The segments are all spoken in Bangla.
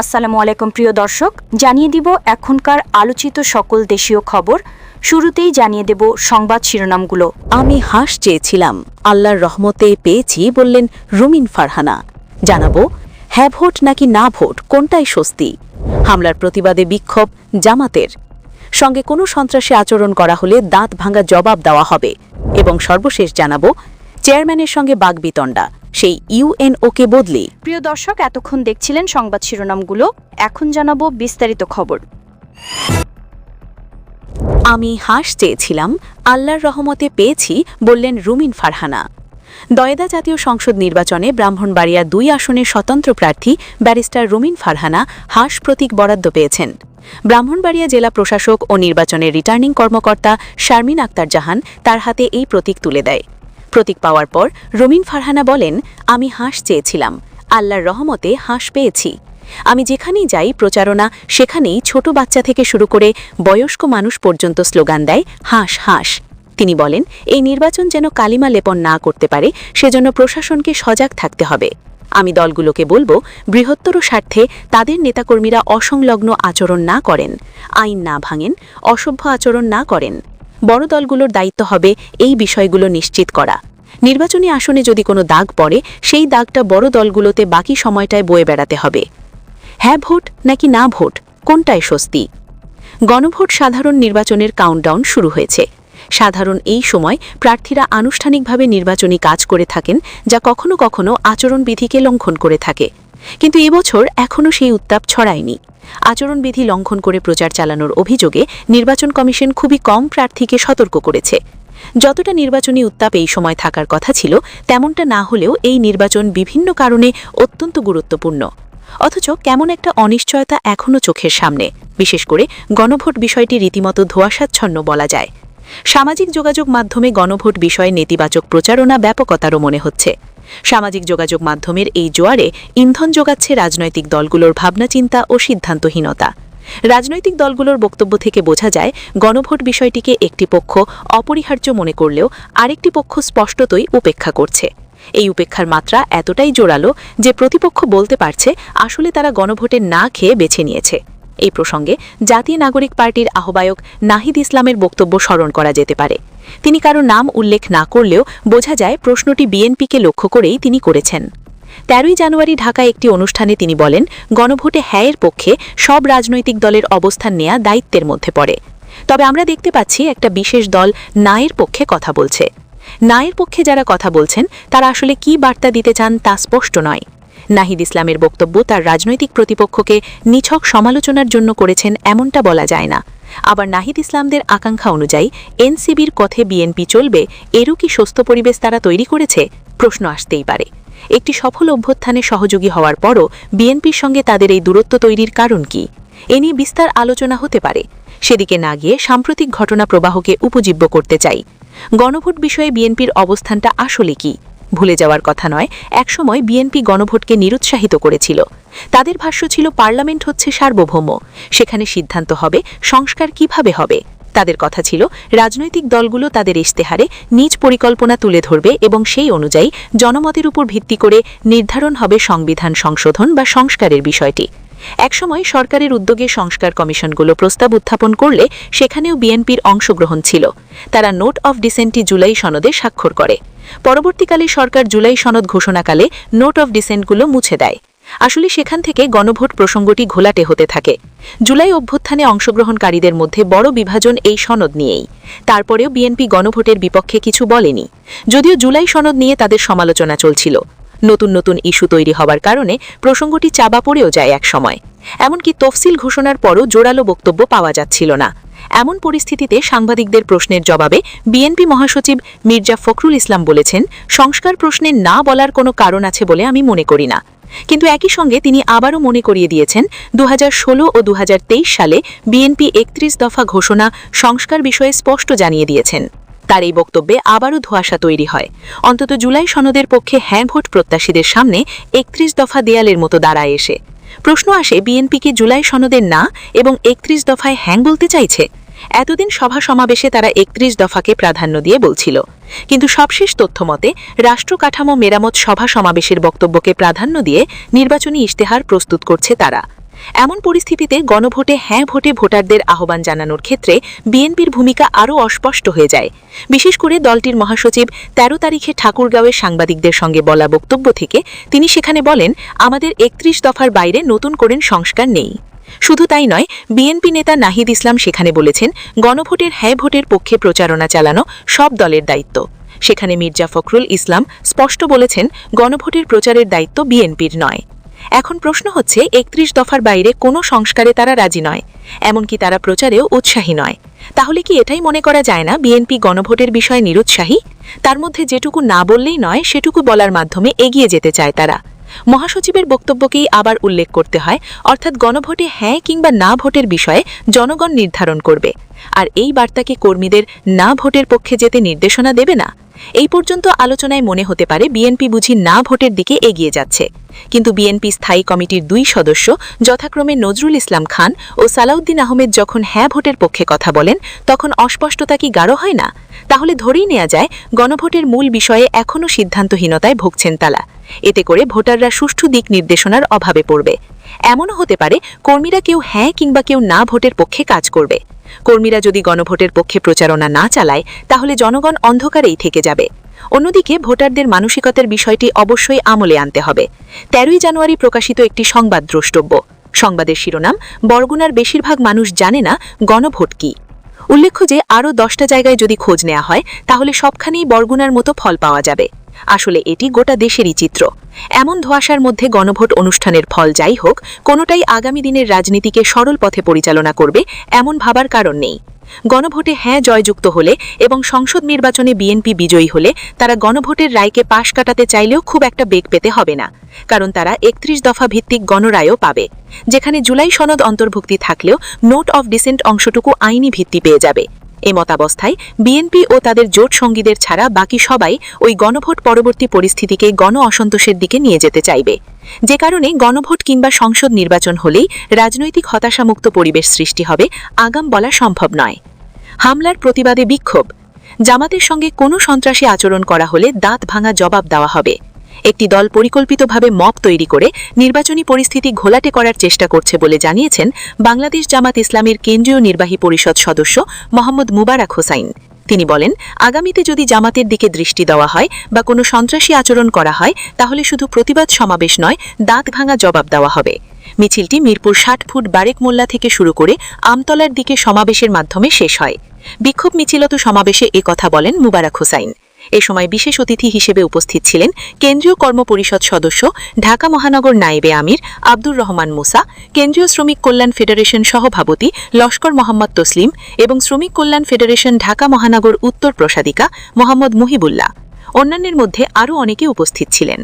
আসসালামু আলাইকুম, প্রিয় দর্শক। জানিয়ে দিব এখনকার আলোচিত সকল দেশীয় খবর। শুরুতেই জানিয়ে দেব সংবাদ শিরোনামগুলো। আমি হাঁস চেয়েছিলাম। আল্লাহর রহমতে পেয়েছি বললেন রুমিন ফারহানা। জানাব হ্যাঁ ভোট নাকি না ভোট, কোনটাই স্বস্তি? হামলার প্রতিবাদে বিক্ষোভ জামাতের। সঙ্গে কোনো সন্ত্রাসী আচরণ করা হলে দাঁত ভাঙা জবাব দেওয়া হবে। এবং সর্বশেষ জানাব, চেয়ারম্যানের সঙ্গে বাগবিতণ্ডা। সেই ইউএনওকে বদলে। প্রিয় দর্শক এতক্ষণ দেখছিলেন সংবাদ শিরোনামগুলো। এখন জানাব বিস্তারিত খবর। আমি হাঁস চেয়েছিলাম আল্লাহর রহমতে পেয়েছি বললেন রুমিন ফারহানা। দয়দা জাতীয় সংসদ নির্বাচনে ব্রাহ্মণবাড়িয়া দুই আসনের স্বতন্ত্র প্রার্থী ব্যারিস্টার রুমিন ফারহানা হাঁস প্রতীক বরাদ্দ পেয়েছেন। ব্রাহ্মণবাড়িয়া জেলা প্রশাসক ও নির্বাচনের রিটার্নিং কর্মকর্তা শারমিন আক্তার জাহান তার হাতে এই প্রতীক তুলে দেয়। প্রতীক পাওয়ার পর রুমিন ফারহানা বলেন, আমি হাঁস চেয়েছিলাম। আল্লাহর রহমতে হাঁস পেয়েছি। আমি যেখানেই যাই, প্রচারণা সেখানেই ছোট বাচ্চা থেকে শুরু করে বয়স্ক মানুষ পর্যন্ত স্লোগান দেয়, হাঁস হাঁস। তিনি বলেন, এই নির্বাচন যেন কালিমা লেপন না করতে পারে, সেজন্য প্রশাসনকে সজাগ থাকতে হবে। আমি দলগুলোকে বলব, বৃহত্তর স্বার্থে তাদের নেতাকর্মীরা অসংলগ্ন আচরণ না করেন, আইন না ভাঙেন, অসভ্য আচরণ না করেন। বড় দলগুলোর দায়িত্ব হবে এই বিষয়গুলো নিশ্চিত করা। নির্বাচনী আসনে যদি কোনো দাগ পড়ে, সেই দাগটা বড় দলগুলোতে বাকি সময়টায় বয়ে বেড়াতে হবে। হ্যাঁ ভোট নাকি না ভোট, কোনটায় স্বস্তি? গণভোট সাধারণ নির্বাচনের কাউন্টডাউন শুরু হয়েছে। সাধারণ এই সময় প্রার্থীরা আনুষ্ঠানিকভাবে নির্বাচনী কাজ করে থাকেন, যা কখনো কখনো আচরণবিধিকে লঙ্ঘন করে থাকে। কিন্তু এবছর এখনও সেই উত্তাপ ছড়ায়নি। আচরণবিধি লঙ্ঘন করে প্রচার চালানোর অভিযোগে নির্বাচন কমিশন খুবই কম প্রার্থীকে সতর্ক করেছে। যতটা নির্বাচনী উত্তাপ এই সময় থাকার কথা ছিল, তেমনটা না হলেও এই নির্বাচন বিভিন্ন কারণে অত্যন্ত গুরুত্বপূর্ণ। অথচ কেমন একটা অনিশ্চয়তা এখনও চোখের সামনে। বিশেষ করে গণভোট বিষয়টি রীতিমতো ধোঁয়াশাচ্ছন্ন বলা যায়। সামাজিক যোগাযোগ মাধ্যমে গণভোট বিষয়ে নেতিবাচক প্রচারণা ব্যাপকতারও মনে হচ্ছে। সামাজিক যোগাযোগ মাধ্যমের এই জোয়ারে ইন্ধন যোগাচ্ছে রাজনৈতিক দলগুলোর ভাবনাচিন্তা ও সিদ্ধান্তহীনতা। রাজনৈতিক দলগুলোর বক্তব্য থেকে বোঝা যায়, গণভোট বিষয়টিকে একটি পক্ষ অপরিহার্য মনে করলেও আরেকটি পক্ষ স্পষ্টতই উপেক্ষা করছে। এই উপেক্ষার মাত্রা এতটাই জোরালো যে প্রতিপক্ষ বলতে পারছে, আসলে তারা গণভোটে না খেয়ে বেছে নিয়েছে। এই প্রসঙ্গে জাতীয় নাগরিক পার্টির আহ্বায়ক নাহিদ ইসলামের বক্তব্য স্মরণ করা যেতে পারে। তিনি কারও নাম উল্লেখ না করলেও বোঝা যায় প্রশ্নটি বিএনপিকে লক্ষ্য করেই তিনি করেছেন। তেরোই জানুয়ারি ঢাকায় একটি অনুষ্ঠানে তিনি বলেন, গণভোটে হ্যায়ের পক্ষে সব রাজনৈতিক দলের অবস্থান নেয়া দায়িত্বের মধ্যে পড়ে। তবে আমরা দেখতে পাচ্ছি একটা বিশেষ দল নায়ের পক্ষে কথা বলছে। নায়ের পক্ষে যারা কথা বলছেন, তারা আসলে কি বার্তা দিতে চান তা স্পষ্ট নয়। নাহিদ ইসলামের বক্তব্য তার রাজনৈতিক প্রতিপক্ষকে নিছক সমালোচনার জন্য করেছেন এমনটা বলা যায় না। আবার নাহিদ ইসলামদের আকাঙ্ক্ষা অনুযায়ী এনসিবির কথে বিএনপি চলবে, এরও কি সুস্থ পরিবেশ তারা তৈরি করেছে? প্রশ্ন আসতেই পারে। একটি সফল অভ্যুত্থানে সহযোগী হওয়ার পরও বিএনপির সঙ্গে তাদের এই দূরত্ব তৈরির কারণ কি? এ নিয়ে বিস্তার আলোচনা হতে পারে। সেদিকে না গিয়ে সাম্প্রতিক ঘটনা প্রবাহকে উপজীব্য করতে চাই। গণভোট বিষয়ে বিএনপির অবস্থানটা আসলে কি? ভুলে যাওয়ার কথা নয়, একসময় বিএনপি গণভোটকে নিরুৎসাহিত করেছিল। তাদের ভাষ্য ছিল, পার্লামেন্ট হচ্ছে সার্বভৌম। সেখানে সিদ্ধান্ত হবে, সংস্কার কীভাবে হবে? তাদের কথা ছিল, রাজনৈতিক দলগুলো তাদের ইশতেহারে নিজ পরিকল্পনা তুলে ধরবে এবং সেই অনুযায়ী জনমতের উপর ভিত্তি করে নির্ধারণ হবে সংবিধান সংশোধন বা সংস্কারের বিষয়টি। একসময় সরকারের উদ্যোগে সংস্কার কমিশনগুলো প্রস্তাব উত্থাপন করলে সেখানেও বিএনপির অংশগ্রহণ ছিল। তারা নোট অফ ডিসেন্টটি জুলাই সনদে স্বাক্ষর করে। পরবর্তীকালে সরকার জুলাই সনদ ঘোষণাকালে নোট অফ ডিসেন্টগুলো মুছে দেয়। আসলে সেখান থেকে গণভোট প্রসঙ্গটি ঘোলাটে হতে থাকে। জুলাই অভ্যুত্থানে অংশগ্রহণকারীদের মধ্যে বড় বিভাজন এই সনদ নিয়েই। তারপরেও বিএনপি গণভোটের বিপক্ষে কিছু বলেনি। যদিও জুলাই সনদ নিয়ে তাদের সমালোচনা চলছিল। নতুন নতুন ইস্যু তৈরি হওয়ার কারণে প্রসঙ্গটি চাবা পড়েও যায় এক সময়। এমনকি তফসিল ঘোষণার পরও জোরালো বক্তব্য পাওয়া যাচ্ছিল না। এমন পরিস্থিতিতে সাংবাদিকদের প্রশ্নের জবাবে বিএনপি মহাসচিব মির্জা ফখরুল ইসলাম বলেছেন, সংস্কার প্রশ্নে না বলার কোনো কারণ আছে বলে আমি মনে করি না। কিন্তু একই সঙ্গে তিনি আবারও মনে করিয়ে দিয়েছেন, দুহাজার ষোলো ও দু হাজার তেইশ সালে বিএনপি একত্রিশ দফা ঘোষণা সংস্কার বিষয়ে স্পষ্ট জানিয়ে দিয়েছেন। তার এই বক্তব্যে আবারও ধোঁয়াশা তৈরি হয়। অন্তত জুলাই সনদের পক্ষে হ্যাঁ ভোট প্রত্যাশীদের সামনে একত্রিশ দফা দেয়ালের মতো দাঁড়ায় এসে। প্রশ্ন আসে, বিএনপি কি জুলাই সনদের না এবং একত্রিশ দফায় হ্যাং বলতে চাইছে? এতদিন সভা সমাবেশে তারা একত্রিশ দফাকে প্রাধান্য দিয়ে বলছিল। কিন্তু সবশেষ তথ্যমতে রাষ্ট্র কাঠামো মেরামত সভা সমাবেশের বক্তব্যকে প্রাধান্য দিয়ে নির্বাচনী ইশতেহার প্রস্তুত করছে তারা। এমন পরিস্থিতিতে গণভোটে হ্যাঁ ভোটে ভোটারদের আহ্বান জানানোর ক্ষেত্রে বিএনপির ভূমিকা আরও অস্পষ্ট হয়ে যায়। বিশেষ করে দলটির মহাসচিব ১৩ তারিখে ঠাকুরগাঁওয়ের সাংবাদিকদের সঙ্গে বলা বক্তব্য থেকে তিনি সেখানে বলেন, আমাদের একত্রিশ দফার বাইরে নতুন করেন সংস্কার নেই। শুধু তাই নয়, বিএনপি নেতা নাহিদ ইসলাম সেখানে বলেছেন, গণভোটের হ্যাঁ ভোটের পক্ষে প্রচারণা চালানো সব দলের দায়িত্ব। সেখানে মির্জা ফখরুল ইসলাম স্পষ্ট বলেছেন, গণভোটের প্রচারের দায়িত্ব বিএনপির নয়। এখন প্রশ্ন হচ্ছে, একত্রিশ দফার বাইরে কোনো সংস্কারে তারা রাজি নয়, এমনকি তারা প্রচারেও উৎসাহী নয়। তাহলে কি এটাই মনে করা যায় না, বিএনপি গণভোটের বিষয়ে নিরুৎসাহী? তার মধ্যে যেটুকু না বললেই নয়, সেটুকু বলার মাধ্যমে এগিয়ে যেতে চায় তারা। মহাসচিবের বক্তব্যকেই আবার উল্লেখ করতে হয়, অর্থাৎ গণভোটে হ্যাঁ কিংবা না ভোটের বিষয়ে জনগণ নির্ধারণ করবে। আর এই বার্তাকে কর্মীদের না ভোটের পক্ষে যেতে নির্দেশনা দেবে না? এই পর্যন্ত আলোচনায় মনে হতে পারে, বিএনপি বুঝি না ভোটের দিকে এগিয়ে যাচ্ছে। কিন্তু বিএনপি স্থায়ী কমিটির দুই সদস্য, যথাক্রমে নজরুল ইসলাম খান ও সালাউদ্দিন আহমেদ যখন হ্যাঁ ভোটের পক্ষে কথা বলেন, তখন অস্পষ্টতা কি গাঢ় হয় না? তাহলে ধরেই নেওয়া যায়, গণভোটের মূল বিষয়ে এখনও সিদ্ধান্তহীনতায় ভুগছেন তালা। এতে করে ভোটাররা সুষ্ঠু দিক নির্দেশনার অভাবে পড়বে। এমনও হতে পারে, কর্মীরা কেউ হ্যাঁ কিংবা কেউ না ভোটের পক্ষে কাজ করবে। কর্মীরা যদি গণভোটের পক্ষে প্রচারণা না চালায়, তাহলে জনগণ অন্ধকারেই থেকে যাবে। অন্যদিকে ভোটারদের মানসিকতার বিষয়টি অবশ্যই আমলে আনতে হবে। তেরোই জানুয়ারি প্রকাশিত একটি সংবাদ দ্রষ্টব্য। সংবাদের শিরোনাম, বরগুনার বেশিরভাগ মানুষ জানে না গণভোট কি। উল্লেখ্য যে, আরও দশটা জায়গায় যদি খোঁজ নেওয়া হয়, তাহলে সবখানেই বরগুনার মতো ফল পাওয়া যাবে। আসলে এটি গোটা দেশেরই চিত্র। এমন ধোয়াশার মধ্যে গণভোট অনুষ্ঠানের ফল যাই হোক, কোনোটাই আগামী দিনের রাজনীতিকে সরল পথে পরিচালনা করবে, এমন ভাবার কারণ নেই। গণভোটে হ্যাঁ জয়যুক্ত হলে এবং সংসদ নির্বাচনে বিএনপি বিজয়ী হলে তারা গণভোটের রায়কে পাশ কাটাতে চাইলেও খুব একটা বেগ পেতে হবে না, কারণ তারা একত্রিশ দফা ভিত্তিক গণরায়ও পাবে, যেখানে জুলাই সনদ অন্তর্ভুক্তি থাকলেও নোট অফ ডিসেন্ট অংশটুকু আইনি ভিত্তি পেয়ে যাবে। এ মতাবস্থায় বিএনপি ও তাদের জোট সঙ্গীদের ছাড়া বাকি সবাই ওই গণভোট পরবর্তী পরিস্থিতিকে গণ অসন্তোষের দিকে নিয়ে যেতে চাইবে। যে কারণে গণভোট কিংবা সংসদ নির্বাচন হলেই রাজনৈতিক হতাশামুক্ত পরিবেশ সৃষ্টি হবে, আগাম বলা সম্ভব নয়। হামলার প্রতিবাদে বিক্ষোভ। জামাতের সঙ্গে কোনো সন্ত্রাসী আচরণ করা হলে দাঁত ভাঙা জবাব দেওয়া হবে। একটি দল পরিকল্পিতভাবে মপ তৈরি করে নির্বাচনী পরিস্থিতি ঘোলাটে করার চেষ্টা করছে বলে জানিয়েছেন বাংলাদেশ জামাত ইসলামের কেন্দ্রীয় নির্বাহী পরিষদ সদস্য মোহাম্মদ মুবারক হোসাইন। তিনি বলেন, আগামীতে যদি জামাতের দিকে দৃষ্টি দেওয়া হয় বা কোনো সন্ত্রাসী আচরণ করা হয়, তাহলে শুধু প্রতিবাদ সমাবেশ নয়, দাঁত ভাঙা জবাব দেওয়া হবে। মিছিলটি মিরপুর ষাট ফুট বারেক মোল্লা থেকে শুরু করে আমতলার দিকে সমাবেশের মাধ্যমে শেষ হয়। বিক্ষোভ মিছিলত সমাবেশে কথা বলেন মুবারক হোসাইন। এ সময় বিশেষ অতিথি হিসেবে উপস্থিত ছিলেন কেন্দ্রীয় কর্মপরিষদ সদস্য, ঢাকা মহানগর নায়েবে আমির আব্দুর রহমান মুসা, কেন্দ্রীয় শ্রমিক কল্যাণ ফেডারেশন সহভাপতি লস্কর মোহাম্মদ তসলিম এবং শ্রমিক কল্যাণ ফেডারেশন ঢাকা মহানগর উত্তর প্রসাদিকা মোহাম্মদ মুহিবুল্লাহ। অন্যান্যের মধ্যে আরও অনেকে উপস্থিত ছিলেন।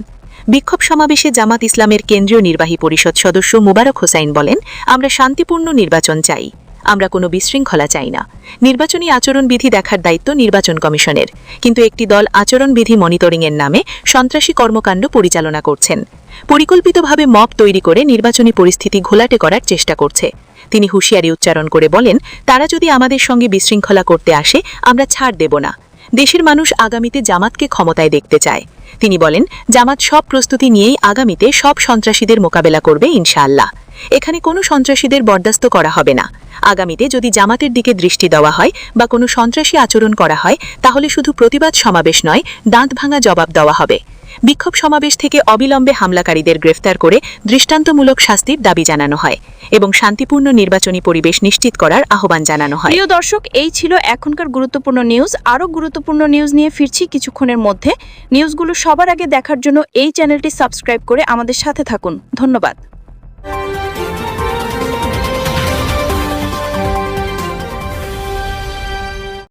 বিক্ষোভ সমাবেশে জামাত ইসলামের কেন্দ্রীয় নির্বাহী পরিষদ সদস্য মুবারক হোসাইন বলেন, আমরা শান্তিপূর্ণ নির্বাচন চাই। আমরা কোনো বিশৃঙ্খলা চাই না। নির্বাচনী আচরণবিধি দেখার দায়িত্ব নির্বাচন কমিশনের। কিন্তু একটি দল আচরণবিধি মনিটরিংয়ের নামে সন্ত্রাসী কর্মকাণ্ড পরিচালনা করছেন। পরিকল্পিতভাবে মপ তৈরি করে নির্বাচনী পরিস্থিতি ঘোলাটে করার চেষ্টা করছে। তিনি হুঁশিয়ারি উচ্চারণ করে বলেন, তারা যদি আমাদের সঙ্গে বিশৃঙ্খলা করতে আসে, আমরা ছাড় দেব না। দেশের মানুষ আগামীতে জামাতকে ক্ষমতায় দেখতে চায়। তিনি বলেন, জামাত সব প্রস্তুতি নিয়েই আগামীতে সব সন্ত্রাসীদের মোকাবেলা করবে ইনশাআল্লাহ। এখানে কোনো সন্ত্রাসীদের বরদাস্ত করা হবে না। আগামীতে যদি জামাতের দিকে দৃষ্টি দেওয়া হয় বা কোনো সন্ত্রাসী আচরণ করা হয়, তাহলে শুধু প্রতিবাদ সমাবেশ নয় দাঁত ভাঙা জবাব দেওয়া হবে। বিক্ষোভ সমাবেশ থেকে অবিলম্বে হামলাকারীদের গ্রেফতার করে দৃষ্টান্তমূলক শাস্তির দাবি জানানো হয় এবং শান্তিপূর্ণ নির্বাচনী পরিবেশ নিশ্চিত করার আহ্বান জানানো হয়। প্রিয় দর্শক, এই ছিল এখনকার গুরুত্বপূর্ণ নিউজ। আরও গুরুত্বপূর্ণ নিউজ নিয়ে ফিরছি কিছুক্ষণের মধ্যে। নিউজগুলো সবার আগে দেখার জন্য এই চ্যানেলটি সাবস্ক্রাইব করে আমাদের সাথে থাকুন। ধন্যবাদ।